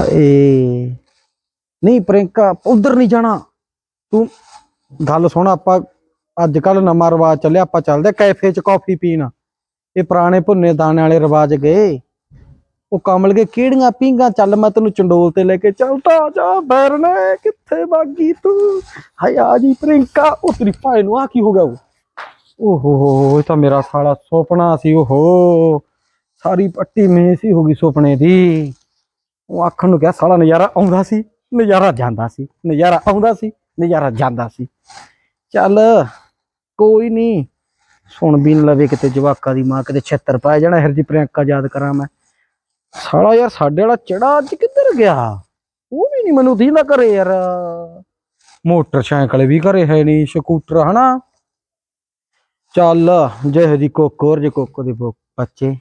ਹਾਏ। ਨਹੀਂ ਪ੍ਰਿੰਕਾ ਉਧਰ ਨਹੀਂ ਜਾਣਾ। ਤੂੰ ਗੱਲ ਸੁਣ, ਆਪਾਂ ਅੱਜ ਕੱਲ ਨਵਾਂ ਰਿਵਾਜ ਚੱਲਿਆ, ਆਪਾਂ ਚੱਲਦੇ ਕੈਫੇ 'ਚ ਕਾਫੀ ਪੀਣ। ਇਹ ਪੁਰਾਣੇ ਭੁੰਨੇ ਦਾਣੇ ਵਾਲੇ ਰਿਵਾਜ ਗਏ। ਉਹ ਕਮਲ ਕੇ ਕਿਹੜੀਆਂ ਪੀਂਗਾ ਚੱਲ ਮੈਂ ਤੈਨੂੰ ਚੰਡੋਲ ਤੇ ਲੈ ਕੇ ਚੱਲਦਾ ਜਾ, ਬੈਰਨੇ, ਕਿੱਥੇ ਬਾਗੀ ਤੂੰ? ਹਾਏ, ਆ ਜੀ ਪ੍ਰਿੰਕਾ ਉਹ ਤੇਰੀ ਭਾਈ ਨੂੰ ਆ ਕੀ ਹੋ ਗਿਆ ਉਹ? ਓਹੋ ਇਹ ਤਾਂ ਮੇਰਾ ਸਾਲਾ ਸੁਪਨਾ ਸੀ, ਓਹੋ। ਸਾਰੀ ਪੱਟੀ ਮੇਸ ਹੀ ਹੋ ਗਈ ਸੁਪਨੇ ਦੀ। ਉਹ ਆਖਣ ਨੂੰ ਕਿਹਾ, ਸਾਲਾ ਨਜ਼ਾਰਾ ਆਉਂਦਾ ਸੀ, ਨਜ਼ਾਰਾ ਜਾਂਦਾ ਸੀ, ਨਜ਼ਾਰਾ ਆਉਂਦਾ ਸੀ, ਨਜ਼ਾਰਾ ਜਾਂਦਾ ਸੀ। ਚੱਲ ਕੋਈ ਨਹੀਂ, ਸੁਣ ਵੀ ਨ ਲਵੇ ਕਿਤੇ ਜਵਾਕਾਂ ਦੀ ਮਾਂ, ਕਿਤੇ ਛੇਤਰ ਪਾਏ ਜਾਣਾ ਹਰਜੀ ਪ੍ਰਿਯੰਕਾ ਯਾਦ ਕਰਾਂ ਮੈਂ। ਸਾਲਾ ਯਾਰ, ਸਾਡੇ ਵਾਲਾ ਚੜਾ ਅੱਜ ਕਿੱਧਰ ਗਿਆ? ਉਹ ਵੀ ਨਹੀਂ ਮੈਨੂੰ ਦੀਂਦਾ ਕਰੇ ਯਾਰ। ਮੋਟਰਸਾਈਕਲ ਵੀ ਘਰੇ ਹੈ ਨਹੀਂ ਸਕੂਟਰ, ਹਨਾ? ਚੱਲ, ਜਿਹੋ ਦੀ ਕੋਕੋਰ ਜੇ ਕੋਕੋ ਦੇ ਬੱਚੇ।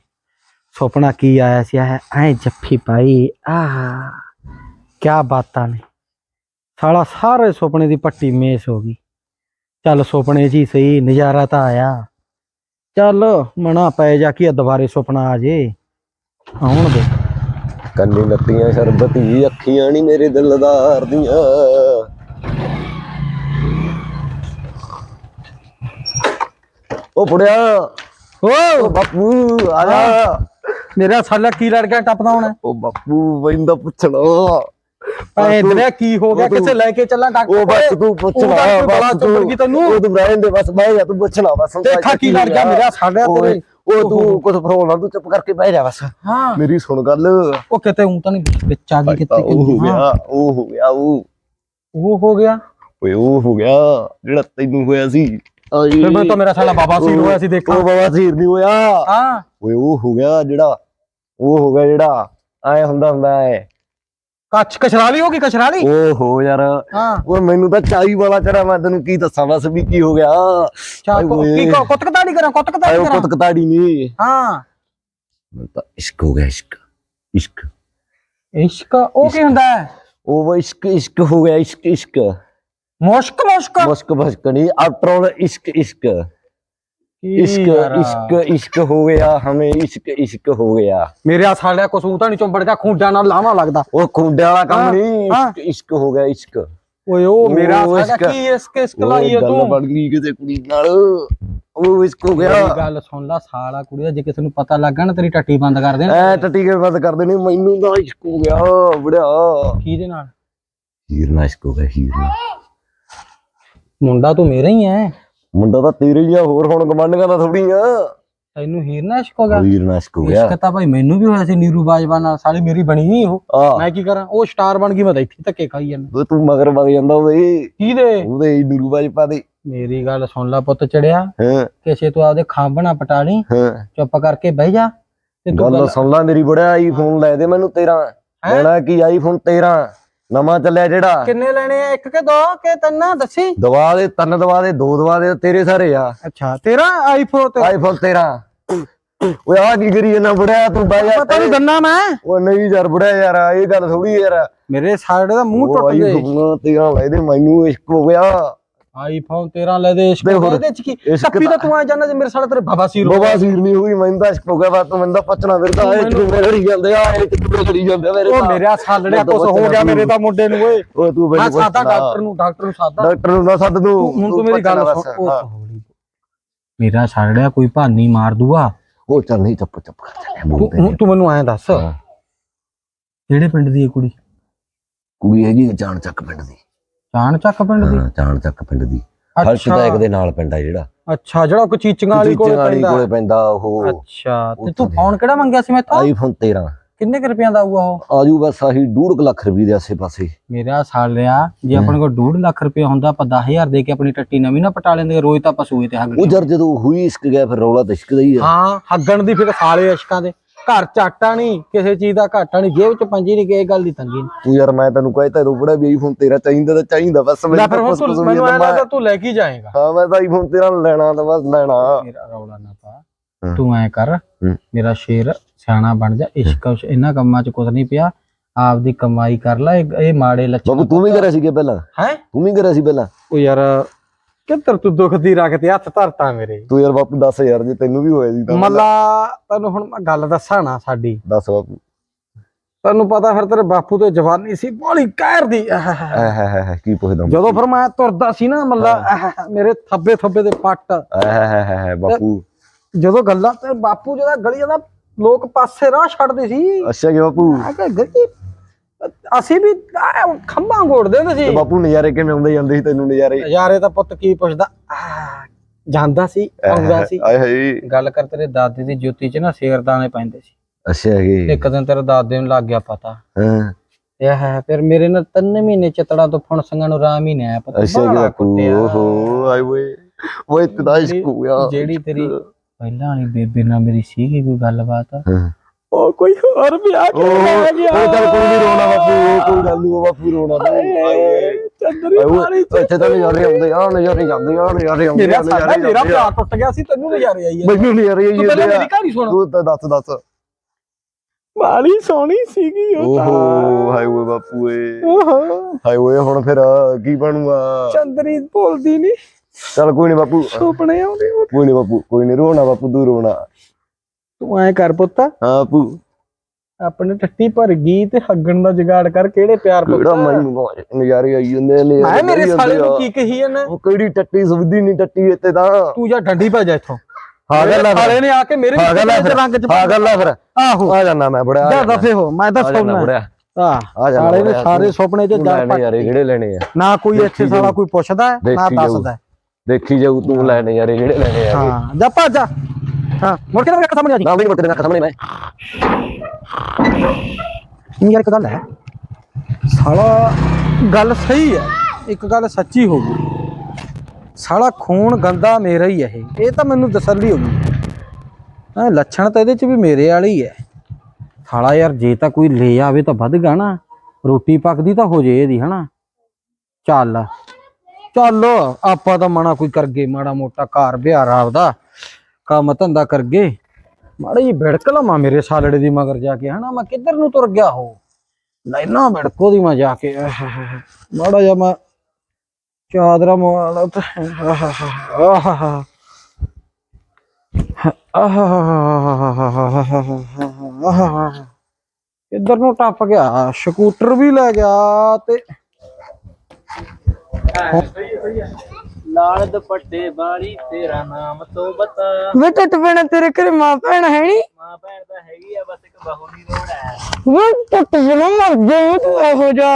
ਸੁਪਨਾ ਕੀ ਆਇਆ ਸੀ? ਐ ਜੱਫੀ ਪਾਈ। ਆਹ ਕੀ ਬਾਤਾਂ ਨੇ। ਸਾਲਾ ਸਾਰੇ ਸੁਪਨੇ ਦੀ ਪੱਟੀ ਮੇਸ ਹੋ ਗਈ। ਚੱਲ ਸੁਪਨੇ 'ਚ ਹੀ ਸਹੀ ਨਜ਼ਾਰਾ ਤਾਂ ਆਇਆ। ਚੱਲ ਮਣਾ ਪੈ ਜਾ ਕੀ ਦੁਬਾਰੇ ਸੁਪਨਾ ਆ ਜੇ। ਆਉਣ ਦੇ। ਕੰਨੀ ਲੱਤੀਆਂ ਸ਼ਰਬਤੀ ਅੱਖੀਆਂ ਨਹੀਂ ਮੇਰੇ ਦਿਲਦਾਰ ਦੀਆਂ। ਉਹ ਬੁੜਿਆ। ਓ! ਬਾਪੂ ਆ ਜਾ। ਮੇਰਾ ਸਾਲਾ ਕੀ ਲੜ ਗਿਆ ਟੱਪਦਾ ਹੁਣ? ਉਹ ਬਾਪੂ ਵੈਂਦਾ ਪੁੱਛਣਾ। ਐ ਦਰਿਆ ਕੀ ਹੋ ਗਿਆ? ਕਿਸੇ ਲੈ ਕੇ ਚੱਲਾਂ ਡਾਕਟਰ ਉਹ ਬਸ ਤੂੰ ਤਾਂ ਕੋਈ ਬੜਾ ਬਸ ਚੁੱਪ ਗਈ ਤੈਨੂੰ। ਉਹ ਤੂੰ ਰਹਿਣ ਦੇ ਬਸ ਬਹਿ ਜਾ ਤੂੰ ਪੁੱਛਣਾ ਬਸ ਦੇਖਾ ਕੀ ਲੜ ਗਿਆ ਮੇਰਾ ਸਾਡਾ ਓਏ, ਤੇਰੇ ਉਹ ਤੂੰ ਕੁਝ ਫਰੋਣਾ ਤੂੰ ਚੁੱਪ ਕਰਕੇ ਬਹਿ ਜਾ ਬਸ। ਹਾਂ। ਮੇਰੀ ਸੁਣ ਗੱਲ। ਉਹ ਕਿਤੇ ਉਂ ਤਾਂ ਨਹੀਂ ਵਿੱਚ ਆ ਗਈ ਕਿਤੇ ਉਹ ਹਾਂ, ਗਿਆ ਉਹ ਹੋ ਗਿਆ ਉਹ। ਉਹ ਹੋ ਗਿਆ? ਓਏ ਉਹ ਹੋ ਗਿਆ ਜਿਹੜਾ ਤੈਨੂੰ ਹੋਇਆ ਸੀ। ਆਏ ਫਿਰ ਮੈਂ ਤਾਂ ਮੇਰਾ ਸਾਲਾ ਬਾਬਾ ਸੀਰ ਹੋਇਆ ਸੀ ਦੇਖਾਂ ਉਹ ਬਾਬਾ ਸੀਰ ਨਹੀਂ ਹੋਇਆ। ਹਾਂ। ਓਏ ਉਹ ਹੋ ਗਿਆ ਜਿਹੜਾ ਉਹ ਹੋ ਗਿਆ ਜਿਹੜਾ ਐ ਹੁੰਦਾ ਹੁੰਦਾ ਐ। ਕੱਚ ਕਛਰਾਲੀ ਹੋ ਗਈ ਕਛਰਾਲੀ? ਉਹ ਹੋ ਯਾਰ। ਹਾਂ। ਓਏ ਮੈਨੂੰ ਤਾਂ ਚਾਈ ਵਾਲਾ ਚੜਾ ਮੈਂ ਤੈਨੂੰ ਕੀ ਦੱਸਾਂ ਬਸ ਵੀ ਕੀ ਹੋ ਗਿਆ। ਚਾ ਆਏ ਕੋ- ਓਏ। ਕੀ ਕੋ ਕੁੱਤਕ ਦਾੜੀ ਕਰਾਂ ਕੁੱਤਕ ਆਏ ਦਾੜੀ ਉਹ ਕਰਾਂ ਕੁੱਤਕਤਾੜੀ ਨਹੀਂ ਹਾਂ। ਮੈਨੂੰ ਤਾਂ ਇਸ਼ਕ ਹੋ ਗਿਆ ਇਸ਼ਕ ਇਸ਼ਕ। ਇਸ਼ਕ ਉਹ ਕੀ ਹੁੰਦਾ ਹੈ ਉਹ ਇਸ਼ਕ ਇਸ਼ਕ ਹੋ ਗਿਆ ਇਸ਼ਕ ਇਸ਼ਕ। ਮੁਸ਼ਕ ਮੁਸ਼ਕ। ਮੁਸ਼ਕ ਭਸਕਣੀ ਆਫਟਰ ਆਲ ਇਸ਼ਕ ਇਸ਼ਕ। ਇਸ਼ਕ ਇਸ਼ਕ ਇਸ਼ਕ ਹੋ ਗਿਆ ਹਮੇ ਇਸ਼ਕ ਇਸ਼ਕ ਹੋ ਗਿਆ। ਮੇਰੇ ਸਾਲਿਆ ਕਸੂ ਤਾਂ ਨਹੀਂ ਚੁੰਬੜ ਗਿਆ ਖੁੰਡਿਆਂ ਨਾਲ ਲਾਵਾ ਲੱਗਦਾ। ਉਹ ਖੁੰਡੇ ਵਾਲਾ ਕੰਮ ਨਹੀਂ ਇਸ਼ਕ ਹੋ ਗਿਆ ਇਸ਼ਕ। ਓਏ ਉਹ ਮੇਰਾ ਸਾਲਿਆ ਕੀ ਇਸ਼ਕ ਇਸ਼ਕ ਲਾਈ ਆ ਤੂੰ? ਗੱਲ ਬਣ ਗਈ ਕਿਤੇ ਕੁੜੀ ਨਾਲ। ਉਹ ਇਸ਼ਕ ਹੋ ਗਿਆ। ਗੱਲ ਸੁਣ ਲੈ ਸਾਲਾ ਕੁੜੀ ਦਾ ਜੇ ਕਿਸੇ ਨੂੰ ਪਤਾ ਲੱਗਾ ਨਾ ਤੇਰੀ ਟੱਟੀ ਬੰਦ ਕਰ ਦੇਣ ਐ ਟੱਟੀ ਕੇ ਬੰਦ ਕਰ ਦੇਣੀ? ਮੈਨੂੰ ਤਾਂ ਇਸ਼ਕ ਹੋ ਗਿਆ ਬੜਿਆ। ਕੀ ਦੇ ਨਾਲ? ਹੀਰ ਨਾਲ ਇਸ਼ਕ ਹੋ ਗਿਆ ਹੀਰ ਨਾਲ। ਮੁੰਡਾ ਤੂੰ ਮੇਰਾ ਹੀ ਐ। ਮੁੰਡਾ ਤਾਂ ਤੇਰੇ ਹੀ ਆ ਹੋਰ ਹੁਣ ਗਮੰਡੀਆਂ ਦਾ ਥੋੜੀ ਆ। ਤੈਨੂੰ ਹੀਰ ਨਾਲ ਇਸ਼ਕ ਹੋ ਗਿਆ? ਹੀਰ ਨਾਲ ਇਸ਼ਕ ਹੋ ਗਿਆ। ਇਸ਼ਕ ਤਾਂ ਭਾਈ ਮੈਨੂੰ ਵੀ ਹੋਇਆ ਸੀ ਨੀਰੂ ਬਾਜਵਾ ਨਾਲ। ਸਾਲੀ ਮੇਰੀ ਬਣੀ ਨਹੀਂ ਉਹ। ਮੈਂ ਕੀ ਕਰਾਂ? ਉਹ ਸਟਾਰ ਬਣ ਗਈ ਮੈਂ ਤਾਂ ਇੱਥੇ ਧੱਕੇ ਖਾਈ ਜਾਂਦਾ। ਤੂੰ ਮਗਰ ਵਗ ਜਾਂਦਾ ਉਹਦੇ। ਕਿਹਦੇ ਉਹਦੇ ਨੂਰੂ ਬਾਜ ਪਾ ਦੇ। ਮੇਰੀ ਗੱਲ ਸੁਣ ਲੈ ਪੁੱਤ ਚੜਿਆ। ਕਿਸੇ ਤੂੰ ਆਪਦੇ ਖਾਂਬਣਾ ਪਟਾ ਲਈ। ਚੁੱਪ ਕਰਕੇ ਬਹਿ ਜਾ। ਤੇ ਤੂੰ ਗੱਲ ਸੁਣ ਲੈ ਮੇਰੀ ਬੜਿਆ ਆਈਫੋਨ ਲੈ ਦੇ ਮੈਨੂੰ 13 ਹੈਂ? ਲੈਣਾ ਕੀ ਆਈਫੋਨ 13 ਨਵਾਂ ਚੱਲਿਆ ਜਿਹੜਾ। ਕਿੰਨੇ ਲੈਣੇ ਆ? ਇੱਕ ਕਿ ਦੋ ਕਿ ਤਿੰਨ? ਦੱਸੀ। ਦਵਾ ਦੇ ਤਿੰਨ ਦਵਾ ਦੇ ਦੋ ਦਵਾ ਦੇ ਤੇਰੇ ਸਾਰੇ ਆ। ਅੱਛਾ ਤੇਰਾ ਆਈਫੋਨ ਤੇ ਆਈਫੋਨ 13 ਓਏ ਆ ਕੀ ਕਰੀ ਜਾਂਦਾ? ਬੜਿਆ ਤੂੰ ਜਾ ਪਤਾ ਨਹੀਂ ਦੰਨਾ ਮੈਂ। ਓ ਨਹੀਂ ਯਾਰ ਬੜਿਆ ਯਾਰ ਇਹ ਗੱਲ ਥੋੜੀ ਯਾਰ। ਮੇਰੇ ਸਾਡੇ ਦਾ ਮੂੰਹ ਟੁੱਟ ਗਏ। ਆਈਫੋਨ 13 ਲੈ ਦੇ ਮੈਨੂੰ ਇਸ਼ਕ ਹੋ ਗਿਆ। ਆਈਫੋਨ 13 ਲੈ ਦੇ ਇਸ਼ਕ ਦੇ ਹੋਰ। ਇਹਦੇ ਚ ਕੀ ਇਸ਼ਕ ਟੱਪੀ ਤਾਂ ਤੂੰ ਆ ਜਾਣਾ ਜੇ ਮੇਰੇ ਸਾਲੇ ਤੇਰੇ ਬਾਬਾ ਸੀਰ ਬਾਬਾ ਸੀਰ ਨਹੀਂ ਹੋਈ ਮੈਨੂੰ ਤਾਂ ਇਸ਼ਕ ਹੋ ਗਿਆ ਬਸ ਤੂੰ ਮੈਨੂੰ ਤਾਂ ਪਚਣਾ ਫਿਰਦਾ ਮੈਨੂੰ- ਕਿਵੇਂ ਘੜੀ ਜਾਂਦੇ ਆ ਇਹ ਕਿਵੇਂ ਘੜੀ ਜਾਂਦੇ ਆ ਮੇਰੇ ਉਹ ਤਾਂ। ਮੇਰਾ ਸਾਲੜਿਆ ਕੁਛ ਤਾਂ ਹੋ ਗਿਆ ਮੇਰੇ ਤਾਂ ਮੁੰਡੇ ਨੂੰ ਓਏ ਓਏ ਤੂੰ ਮੈਂ ਮੈਨੂੰ ਸਾਦਾ ਪੁੱਛਣਾ। ਡਾਕਟਰ ਨੂੰ ਡਾਕਟਰ ਨੂੰ ਸਾਦਾ ਡਾਕਟਰ ਨੂੰ ਨਾ ਸੱਦ ਦੂੰ ਹੁਣ ਤੂੰ ਮੇਰੀ ਗੱਲ ਪੁੱਛਣਾ ਸੁਣ ਬਸ, ਹਾਂ। ਉਹ ਹੌਲੀ। ਮੇਰਾ ਸਾਲੜਿਆ ਕੋਈ ਭਾਨੀ ਮਾਰ ਦੂਗਾ ਉਹ ਚੱਲ ਨਹੀਂ ਚੁੱਪ ਚੁੱਪ ਕਰ ਚੱਲਿਆ ਤੂੰ ਬੋਲਦੇ ਹੁਣ ਤੂੰ ਮੈਨੂੰ ਐਂ ਦੱਸ ਹਾਂ। ਕਿਹੜੇ ਪਿੰਡ ਦੀ ਹੈ ਕੁੜੀ ਕੁੜੀ ਹੈਗੀ ਜਾਣ ਚੱਕ ਪਿੰਡ ਦੀ ਚਾਣ ਚੱਕ ਪਿੰਡ ਦੀ? ਹਾਂ ਚੱਕ ਪਿੰਡ ਦੀ। ਹਰਸ਼ ਦਾ ਇੱਕ ਦੇ ਨਾਲ ਪਿੰਡ ਆ ਜਿਹੜਾ। ਅੱਛਾ ਜਿਹੜਾ ਕੋ ਚੀਚੀਆਂ ਵਾਲੀ ਕੋਲੇ ਪੈਂਦਾ। ਕੋਲੇ ਪੈਂਦਾ ਉਹ। ਅੱਛਾ ਤੇ ਤੂੰ। ਫੋਨ ਕਿਹੜਾ ਮੰਗਿਆ ਸੀ ਮੈਥੋਂ? ਆਈਫੋਨ 13 ਕਿੰਨੇ ਰੁਪਈਆਂ ਦਾ ਆਊਗਾ ਉਹ? ਆਜੂ ਬਸ ਆਹੀ 2.5 ਲੱਖ ਰੁਪਏ ਦੇ ਆਸੇ ਪਾਸੇ ਮੇਰਾ ਸਾਲ ਰਿਆ ਜੇ ਆਪਣੇ ਕੋਲ 2.5 ਲੱਖ ਰੁਪਏ ਹੁੰਦਾ ਆਪਾਂ 10000 ਦੇ ਕੇ ਆਪਣੀ ਟੱਟੀ ਨਵੀਂ ਨਾ ਪਟਾ ਲੈਂਦੇ ਰੋਜ਼ ਤਾਂ ਆਪਾਂ ਸੂਏ ਤੇ ਹੱਗ ਉਹ ਜਰ ਜਦੋਂ ਹੋਈ ਇਸ਼ਕ ਗਿਆ ਫਿਰ ਰੌਲਾ ਤਾਂ ਇਸ਼ਕ ਦਾ ਹੀ ਆ। ਹਾਂ ਹੱਗਣ ਦੀ ਫਿਰ ਸਾਲੇ ਅਸ਼ਕਾਂ ਦੇ। ਘਰ ਚਾਟਾ ਨਹੀਂ ਕਿਸੇ ਚੀਜ਼ ਦਾ ਘਾਟਾ ਨਹੀਂ ਜੇਬ ਚ ਪੰਜੀ ਨਹੀਂ ਕਿਸੇ ਗੱਲ ਦੀ ਤੰਗੀ ਨਹੀਂ। ਤੂੰ ਯਾਰ ਮੈਂ ਤੈਨੂੰ ਕਹਿਤਾ ਤੂੰ ਬੜਾ ਵੀ ਆਈਫੋਨ 13 ਚਾਹੀਦਾ ਤਾਂ ਚਾਹੀਦਾ ਬਸ ਲੈ ਫਿਰ ਤਾਂ ਹੁਣ ਤੂੰ ਮੈਨੂੰ ਐਂ ਲੱਗਦਾ ਤੂੰ ਲੈ ਕੇ ਜਾਏਗਾ। ਹਾਂ ਮੈਂ ਤਾਂ ਆਈਫੋਨ 13 ਲੈਣਾ ਤਾਂ ਬਸ ਲੈਣਾ। ਮੇਰਾ ਰੌਲਾ ਨਾ ਪਾ। ਤੂੰ ਐ ਕਰ। ਮੇਰਾ ਸ਼ੇਰ ਸਿਆਣਾ ਬਣ ਜਾ ਇਸ਼ਕ ਉਸ਼ ਇਹਨਾਂ ਕੰਮਾਂ ਚ ਕੁਝ ਨਹੀਂ ਪਿਆ। ਆਪਦੀ ਕਮਾਈ ਕਰ ਲੈ ਇਹ ਇਹ ਮਾੜੇ ਲੱਛਣ ਬਾਬੂ ਤੂੰ ਵੀ ਕਰਿਆ ਸੀ ਕਿ ਪਹਿਲਾਂ? ਹੈ? ਤੂੰ ਵੀ ਕਰਿਆ ਸੀ ਪਹਿਲਾਂ? ਉਹ ਯਾਰ ਕਿੱਧਰ ਤੂੰ ਦੁੱਖ ਦੀ ਰੱਖ ਤੇ ਹੱਥ ਧਰਤਾ ਮੇਰੇ ਤੂੰ ਯਾਰ ਬਾਪੂ ਦੱਸ ਯਾਰ ਜੇ ਤੈਨੂੰ ਵੀ ਹੋਇਆ ਸੀ ਤਾਂ ਮੱਲਾ ਤੈਨੂੰ ਹੁਣ ਮੈਂ ਗੱਲ ਦੱਸਾਂ ਨਾ ਸਾਡੀ ਦੱਸ ਬਾਪੂ ਤੈਨੂੰ ਪਤਾ ਫਿਰ ਤੇਰੇ ਬਾਪੂ ਤੇ ਜਵਾਨੀ ਸੀ ਬੋਲੀ ਕਹਿਰ ਦੀ ਕੀ ਪੁੱਛਦਾ ਜਦੋਂ ਫਿਰ ਮੈਂ ਤੁਰਦਾ ਸੀ ਨਾ ਮੱਲਾ ਮੇਰੇ ਥੱਬੇ ਥੱਬੇ ਦੇ ਪੱਟ ਬਾਪੂ ਜਦੋਂ ਗੱਲਾਂ ਤੇ ਬਾਪੂ ਜਿਹਦਾ ਗਲੀ ਦਾ ਲੋਕ ਪਾਸੇ ਰਾਹ ਛੱਡਦੇ ਸੀ ਅੱਛਾ ਕਿ ਬਾਪੂ ਕਿਹਾ ਗਲੀ ਅਸੀਂ ਵੀ ਆਹ ਖੰਭਾਂ ਗੋੜਦੇ ਹੁੰਦੇ ਤੇ ਸੀ ਬਾਪੂ ਨਜ਼ਾਰੇ ਕਿਵੇਂ ਆਉਂਦੇ ਜਾਂਦੇ ਸੀ ਤੈਨੂੰ ਨਜ਼ਾਰੇ? ਯਾਰੇ ਤਾਂ ਪੁੱਤ ਕੀ ਪੁੱਛਦਾ? ਆਹ, ਜਾਂਦਾ ਸੀ ਆਉਂਦਾ ਸੀ। ਆਏ ਹਾਏ। ਗੱਲ ਕਰ ਤੇਰੇ ਦਾਦੇ ਦੀ ਜੁੱਤੀ 'ਚ ਨਾ ਸ਼ੇਰਦਾਨੇ ਪੈਂਦੇ ਸੀ। ਅੱਛਾ ਕਿ ਇੱਕ ਦਿਨ ਤੇਰੇ ਦਾਦੇ ਨੂੰ ਲੱਗ ਗਿਆ ਪਤਾ। ਹਾਂ। ਇਹ ਹੈ ਫਿਰ ਮੇਰੇ ਨਾਲ ਤਿੰਨ ਮਹੀਨੇ ਚਤੜਾ ਤੋਂ ਫਣਸੰਗਾਂ ਨੂੰ ਰਾਮ ਹੀ ਨਹੀਂ ਆਇਆ ਪਤਾ। ਅੱਛਾ ਬਾਹਲਾ ਬਾਪੂ ਕੁੱਟਿਆ। ਓਹੋ ਆਏ ਓਏ ਓਏ ਤਦਾ ਇਸ਼ਕ ਹੋ ਗਿਆ ਜਿਹੜੀ ਤੇਰੀ ਪਹਿਲਾਂ ਵਾਲੀ ਬੇਬੇ ਨਾਲ ਮੇਰੀ ਸੀਗੀ ਕੋਈ ਗੱਲਬਾਤ? ਹਾਂ। ਉਹ ਕੋਈ ਹੋਰ ਵੀ ਆ ਓਹ ਉਹ ਚੱਲ ਕੋਈ ਨਹੀਂ ਰੋਣਾ ਬਾਪੂ ਉਹ ਕੋਈ ਗੱਲ ਨਹੀਂ ਉਹ ਬਾਪੂ ਰੋਣਾ ਚੰਦਰੀ ਓਏ ਇੱਥੇ ਤਾਂ ਨਜ਼ਾਰੇ ਆਉਂਦੇ ਆ ਨਜ਼ਾਰੇ ਜਾਂਦੇ ਆ ਨਜ਼ਾਰੇ ਆਉਂਦੇ ਮੇਰਾ ਆ ਨਜ਼ਾਰੇ ਮੇਰਾ। ਪਿਆਰ ਟੁੱਟ ਗਿਆ ਸੀ ਤੈਨੂੰ ਨਜ਼ਾਰੇ ਆਈ ਹੈ ਮੈਨੂੰ ਨਜ਼ਾਰੇ ਆਈ ਤੂੰ ਮੇਰੀ ਕਹਾਣੀ ਸੁਣ। ਤੂੰ ਤਾਂ ਦੱਸ ਦੱਸ। ਵਾਲੀ ਸੋਹਣੀ ਸੀਗੀ ਉਹ ਓਹੋ ਹਾਏ ਓਏ ਬਾਪੂ ਏ ਓਹੋ। ਓਏ ਹੁਣ ਫਿਰ ਕੀ ਬਣੂਗਾ? ਚੰਦਰੀ ਭੁੱਲਦੀ ਨਹੀਂ ਚੱਲ ਕੋਈ ਨਹੀਂ ਬਾਪੂ। ਸੁਪਨੇ ਆਉਂਦੇ ਉਹ। ਕੋਈ ਨਹੀਂ ਬਾਪੂ ਕੋਈ ਨਹੀਂ ਰੋਣਾ ਬਾਪੂ ਤੂੰ ਰੋਣਾ। ਤੂੰ ਐ ਕਰ ਪੁੱਤ। ਹਾਂ ਬਾਪੂ ਆਪਣੇ ਟੱਟੀ ਭਰ ਗਈ ਤੇ ਹੱਗਣ ਦਾ ਜੁਗਾੜ ਕਰ ਕਿਹੜੇ ਪਿਆਰ ਪੁੱਤ। ਕਿਹੜਾ ਮੈਨੂੰ ਨਜ਼ਾਰੇ- ਨਜ਼ਾਰੇ ਆਈ ਜਾਂਦੇ ਨੇ ਮੈਂ ਮੇਰੇ ਸਾਲੇ ਨੂੰ ਕੀ ਕਹੀ ਜਾਂਦਾ ਉਹ ਕਿਹੜੀ ਟੱਟੀ ਸੁਵਦੀ ਨਹੀਂ ਟੱਟੀ ਇੱਥੇ ਤਾਂ। ਤੂੰ ਜਾਂ ਡੰਡੀ ਪੈ ਜਾ ਇੱਥੋਂ। ਹਾਂ ਗੱਲ ਆ ਸਾਲੇ ਨੇ ਆ ਕੇ ਮੇਰੇ ਹਾਂ ਗੱਲ ਆ ਰੰਗ ਚ ਹਾਂ ਗੱਲ ਆ ਫਿਰ। ਆਹੋ। ਆ ਜਾਣਾ ਮੈਂ ਬੜਾ ਜਾ ਦਫੇ ਹੋ ਮੈਂ ਤਾਂ ਸੌਣਾ ਬੜਿਆ। ਆ ਆ ਜਾਣਾ ਸਾਲੇ ਨੇ ਬੜਿਆ, ਸਾਰੇ ਸੁਪਨੇ ਚ ਤੂੰ ਜਾ ਲੈਣੇ ਯਾਰੇ ਜਿਹੜੇ ਲੈਣੇ ਆ? ਨਾ ਕੋਈ ਇੱਥੇ ਸਾਲਾ। ਕੋਈ ਪੁੱਛਦਾ ਹੈ, ਨਾ ਦੇਖੀ ਜਾਊ। ਦੱਸਦਾ। ਹੈ। ਦੇਖੀ ਜਾਊ ਤੂੰ ਲੈਣੇ ਯਾਰੇ ਜਿਹੜੇ ਲੈਣੇ ਆ। ਹਾਂ ਜਾ ਭੱਜ ਜਾ। ਹਾਂ ਮੁੜ ਕੇ ਨਾ ਮੇਰੇ ਸਾਹਮਣੇ ਆ ਜੀ ਨਾ ਵੀ ਮੁੜ ਕੇ ਤੇਰੇ ਸਾਹਮਣੇ ਮੈਂ ਨਹੀਂ ਯਾਰ ਇੱਕ ਗੱਲ ਹੈ ਸਾਲਾ ਗੱਲ ਸਹੀ ਹੈ ਇੱਕ ਗੱਲ ਸੱਚੀ ਹੋ ਗਈ ਸਾਲਾ ਖੂਨ ਗੰਦਾ ਮੇਰਾ ਹੀ ਹੈ ਇਹ ਇਹ ਤਾਂ ਮੈਨੂੰ ਤਸੱਲੀ ਹੋ ਗਈ ਹਾਂ ਲੱਛਣ ਤਾਂ ਇਹਦੇ ਚ ਵੀ ਮੇਰੇ ਵਾਲੇ ਹੀ ਹੈ ਸਾਲਾ ਯਾਰ ਜੇ ਤਾਂ ਕੋਈ ਲੈ ਆਵੇ ਤਾਂ ਵੱਧ ਗਾ ਨਾ ਰੋਟੀ ਪੱਕਦੀ ਤਾਂ ਹੋ ਜੇ ਇਹਦੀ ਹਨਾ ਚੱਲ ਚੱਲ ਆਪਾਂ ਤਾਂ ਮਨਾ ਕੋਈ ਕਰਗੇ ਮਾੜਾ ਮੋਟਾ ਘਰ ਬਿਹਾਰ ਆਪਦਾ ਕੰਮ ਧੰਦਾ ਕਰਗੇ ਮਾੜੀ ਜੀ ਭਿੜਕ ਲਵਾਂ ਮੇਰੇ ਸਾਲੜੇ ਦੀ ਮਗਰ ਜਾ ਕੇ ਹਨਾ ਮੈਂ ਕਿੱਧਰ ਨੂੰ ਤੁਰ ਗਿਆ ਹੋ ਲੈਣਾ ਭਿੜਕੋ ਦੀ ਮੈਂ ਜਾ ਕੇ ਮਾੜਾ ਜਿਹਾ ਮੈਂ ਚਾਦਰਾ ਮਵਾਲਾ ਤੇ ਆਹਾਹਾ ਇੱਧਰ ਨੂੰ ਟੱਪ ਗਿਆ ਸਕੂਟਰ ਵੀ ਲੈ ਗਿਆ ਤੇ ਲਾਲ ਦੁਪੱਟੇ ਵਾਲੀ ਤੇਰਾ ਨਾਮ ਤੋਂ ਬਤਾ ਵੇ ਟੱਟ ਪੈਣਾ ਤੇਰੇ ਘਰੇ ਮਾਂ ਭੈਣ ਹੈ ਨੀ? ਮਾਂ ਭੈਣ ਤਾਂ ਹੈਗੀ ਆ ਬਸ ਇੱਕ ਬਹੂ ਦੀ ਲੋੜ ਹੈ। ਵੇ ਟੱਟ ਪੈਣਾ ਮਰ ਜਾਊ ਤੂੰ ਇਹੋ ਜਾ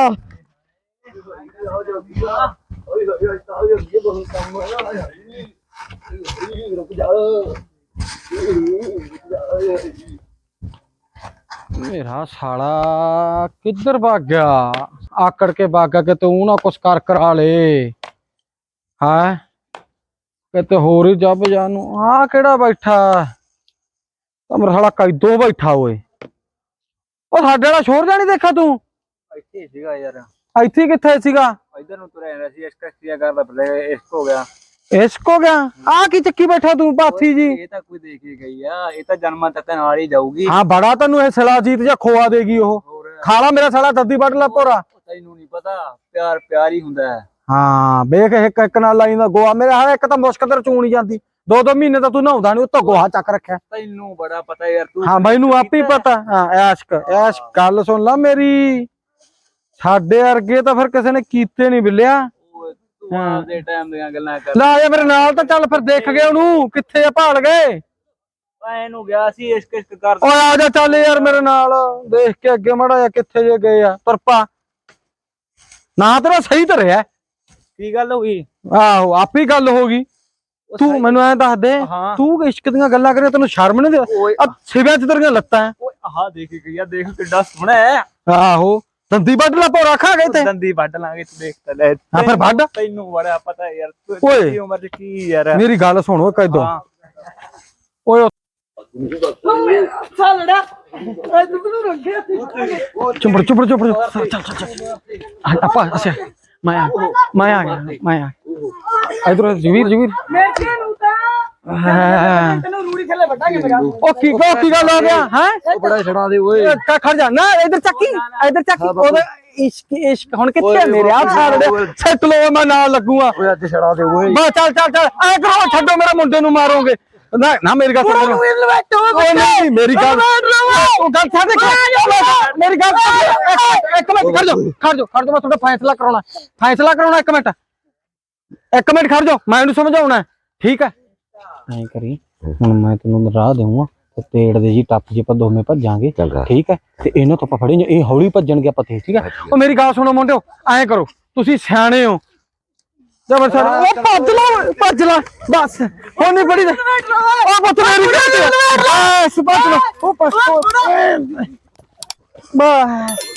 ਮੇਰਾ ਸਾਲਾ ਕਿੱਧਰ ਭੱਗ ਗਿਆ? ਆਕੜ ਕੇ ਭੱਗ ਗਿਆ ਕਿ ਤੂੰ ਨਾ ਕੁਛ ਕਰ ਕਰਾ ਲੇ। ਹਾਂ? ਕਿਤੇ ਹੋਰ ਹੀ ਜੱਬ ਜਾਨੂੰ ਆ ਕਿਹੜਾ ਬੈਠਾ? ਤਾਂ ਮੇਰਾ ਸਾਲਾ ਕੈਦੋਂ ਬੈਠਾ ਓਏ। ਉਹ ਸਾਡੇ ਵਾਲਾ ਸ਼ੋਰ ਜਾਣੀ ਦੇਖਾ ਤੂੰ? ਇੱਥੇ ਸੀਗਾ ਯਾਰ। ਇੱਥੇ ਕਿੱਥੇ ਸੀਗਾ? ਇਧਰ ਨੂੰ ਤੁਰਿਆ ਰਿਹਾ ਸੀ ਇਸ ਕਸਤੀਆ ਕਰਦਾ ਫਿਰ ਇਸ਼ਕ ਹੋ ਗਿਆ। ਇਸ਼ਕ ਹੋ ਗਿਆ। ਆ ਕੀ ਚੱਕੀ ਬੈਠਾ ਤੂੰ ਪਾਥੀ ਜੀ? ਇਹ ਤਾਂ ਕੋਈ ਦੇਖ ਕੇ ਗਈ ਆ ਇਹ ਤਾਂ ਜਨਮਾਂ ਤੱਕ ਨਾਲ ਹੀ ਜਾਊਗੀ। ਹਾਂ ਬੜਾ ਤੈਨੂੰ ਇਹ ਸਲਾਜੀਤ ਜਾਂ ਖੋਆ ਦੇਗੀ ਉਹ। ਖਾਲਾ ਮੇਰਾ ਸਾਲਾ ਦੱਦੀ ਵੱਢ ਲੈ ਭੋਰਾ। ਤੈਨੂੰ ਨਹੀਂ ਪਤਾ ਪਿਆਰ ਪਿਆਰ ਹੀ ਹੁੰਦਾ ਹੈ। ਹਾਂ ਵੇਖ ਇੱਕ ਇੱਕ ਨਾਲ ਲਾਈ ਦਾ ਗੋਆ ਮੇਰੇ ਹਾਲੇ ਇੱਕ ਤਾਂ ਮੁਸ਼ਕ ਤੇ ਚੂਣ ਹੀ ਜਾਂਦੀ। ਦੋ ਦੋ ਮਹੀਨੇ ਤਾਂ ਤੂੰ ਨਹਾਉਂਦਾ ਨਹੀਂ ਉੱਤੋਂ ਗੋਹਾ ਚੱਕ ਰੱਖਿਆ। ਤੈਨੂੰ ਬੜਾ ਪਤਾ ਯਾਰ ਤੂੰ ਹਾਂ ਮੈਨੂੰ ਆਪੇ ਹੀ ਪਤਾ। ਹਾਂ ਐਸ਼ਕ ਐਸ਼ ਗੱਲ ਸੁਣ ਲੈ ਮੇਰੀ। ਸਾਡੇ ਵਰਗੇ ਤਾਂ ਫਿਰ ਕਿਸੇ ਨੇ ਕੀਤੇ ਨਹੀਂ ਬਿੱਲਿਆ। ਓਏ, ਤੂੰ ਆਪਦੇ ਟਾਈਮ ਦੀਆਂ ਗੱਲਾਂ ਕਰ। ਲੈ ਆ ਮੇਰੇ ਨਾਲ ਤਾਂ ਚੱਲ ਫਿਰ ਦੇਖ ਗਏ ਉਹਨੂੰ ਕਿੱਥੇ ਆ ਭਾਲ ਗਏ। ਐ ਨੂੰ ਗਿਆ ਸੀ ਇਸ਼ਕ ਇਸ਼ਕ ਕਰ ਓਏ ਆ ਜਾ ਚੱਲ ਯਾਰ ਮੇਰੇ ਨਾਲ। ਦੇਖ ਕੇ ਅੱਗੇ ਮੜਾ ਜਾ ਕਿੱਥੇ ਜੇ ਗਏ ਆ। ਤੁਰਪਾ ਨਾ ਤੇਰਾ ਸਹੀ ਧਰਿਆ ਕੀ ਗੱਲ ਹੋਈ ਆਹੋ ਆਪੇ ਹੀ ਗੱਲ ਹੋ ਗਈ। ਤੂੰ ਮੈਨੂੰ ਐਂ ਦੱਸ ਦੇ ਹਾਂ। ਤੂੰ ਇਸ਼ਕ ਦੀਆਂ ਗੱਲਾਂ ਕਰੇ ਤੈਨੂੰ ਸ਼ਰਮ ਨਹੀਂ ਦੇ ਓਏ ਆ ਸਿਵਿਆਂ ਚ ਤੇਰੀਆਂ ਲੱਤਾਂ ਓਏ ਆਹ ਦੇਖ ਕੇ ਗਈ ਆ ਦੇਖ ਕਿੱਡਾ ਸੋਹਣਾ ਹੈ ਆਹੋ ਦੰਦੀ ਵੱਢ ਲਾ ਭੋਰਾ ਖਾ ਗਏ ਤੇ ਦੰਦੀ ਵੱਢ ਲਾਂਗੇ ਤੂੰ ਦੇਖ ਤਾਂ ਲੈ ਹਾਂ ਫਿਰ ਵੱਢ। ਤੈਨੂੰ ਬੜਾ ਪਤਾ ਯਾਰ ਤੂੰ ਓਏ। ਤੇਰੀ ਉਮਰ ਚ ਕੀ ਯਾਰ। ਮੇਰੀ ਗੱਲ ਸੁਣ ਕੈਦੋਂ ਹਾਂ। ਓਏ ਉਹ ਸਾਲੜਾ ਅੱਜ ਤੂੰ ਰੱਖਿਆ ਚੁੰਬੜ ਚੁੰਬੜ ਚੁੰਬੜ। ਚੱਲ ਚੱਲ ਚੱਲ। ਆਪਾਂ ਅੱਛਾ। ਮੈਂ ਆ। ਮੈਂ ਆ ਗਿਆ ਮੈਂ ਆ ਇਧਰ ਜਵੀਰ ਜਵੀਰ ਮੈਂ ਨੂੰ ਤਾਂ ਹਾਂ। ਤੈਨੂੰ ਰੂੜੀ ਥੱਲੇ ਵੱਟਾਂਗੇ ਮੇਰਾ। ਉਹ ਕੀ ਉਹ ਕੀ ਗੱਲ ਹੋ ਗਿਆ ਹੈ? ਬੜਾ ਛੜਾ ਦੇ ਓਏ। ਕਾ ਖੜ ਜਾ। ਨਾ ਇਧਰ ਚੱਕੀ ਇਧਰ ਚੱਕੀ ਉਹਦਾ ਇਸ਼ਕ ਇਸ਼ਕ ਹੁਣ ਕਿੱਥੇ ਆ ਮੇਰੇ? ਆਪ ਸਾਲੇ ਸੈਟ ਲੋ ਮੈਂ ਨਾਲ ਲੱਗੂਗਾ। ਓਏ ਅੱਜ ਛੜਾ ਦੇ ਓਏ। ਬਾ ਚੱਲ ਚੱਲ ਚੱਲ। ਐ ਕਰੋ ਛੱਡੋ ਮੇਰੇ ਮੁੰਡੇ ਨੂੰ ਮਾਰੋਗੇ। ਨਾ ਨਾ ਮੇਰੀ ਗੱਲ ਸੁਣ। ਉਹ ਨਹੀਂ ਮੇਰੀ ਗੱਲ ਉਹ ਗੱਲ ਛੱਡ ਦੇ ਮੇਰੀ ਗੱਲ ਸੁਣ। ਇੱਕ- ਮਿੰਟ ਖੜ ਜਾ ਖੜ ਜਾ ਖੜ ਜਾ ਮੈਂ ਤੁਹਾਡਾ ਫੈਸਲਾ ਕਰਾਉਣਾ। ਫੈਸਲਾ ਕਰਾਉਣਾ ਇੱਕ ਮਿੰਟ। ਇੱਕ ਮਿੰਟ ਖੜ ਜਾ ਮੈਂ ਇਹਨੂੰ ਸਮਝਾਉਣਾ ਠੀਕ ਹੈ? ਐਂ ਕਰੀ ਹੁਣ ਮੈਂ ਤੈਨੂੰ ਰਾਹ ਦੇਵਾਂਗਾ ਤੇ ਤੇੜ ਦੇ ਜੀ ਟੱਪ ਜੇ ਆਪਾਂ ਦੋਵੇਂ ਭੱਜਾਂਗੇ। ਠੀਕ ਹੈ? ਤੇ ਇਹਨਾਂ ਤੋਂ ਆਪਾਂ ਫੜेंगे ਇਹ ਹੌਲੀ ਭੱਜਣਗੇ ਆਪਾਂ ਤੇ ਠੀਕ ਹੈ? ਉਹ ਮੇਰੀ ਗੱਲ ਸੁਣੋ ਮੁੰਡਿਓ ਐਂ ਕਰੋ ਤੁਸੀਂ ਸਿਆਣੇ ਹੋ। ਜਬਰ ਸਰ ਉਹ ਭੱਜ ਲਾ ਭੱਜ ਲਾ। ਬਸ। ਹੁਣ ਨਹੀਂ ਬੜੀ ਉਹ ਪੁੱਤ ਮੇਰੀ ਬਸ ਭੱਜ ਲਾ। ਉਹ ਬਸ ਬਸ।